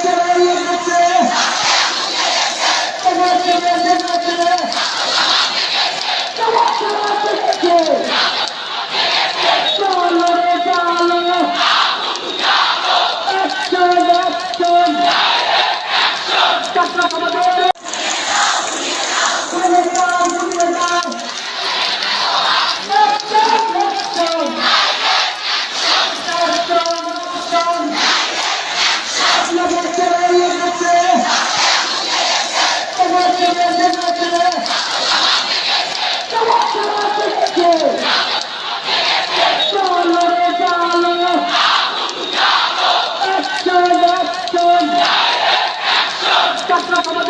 Take it ছাত্র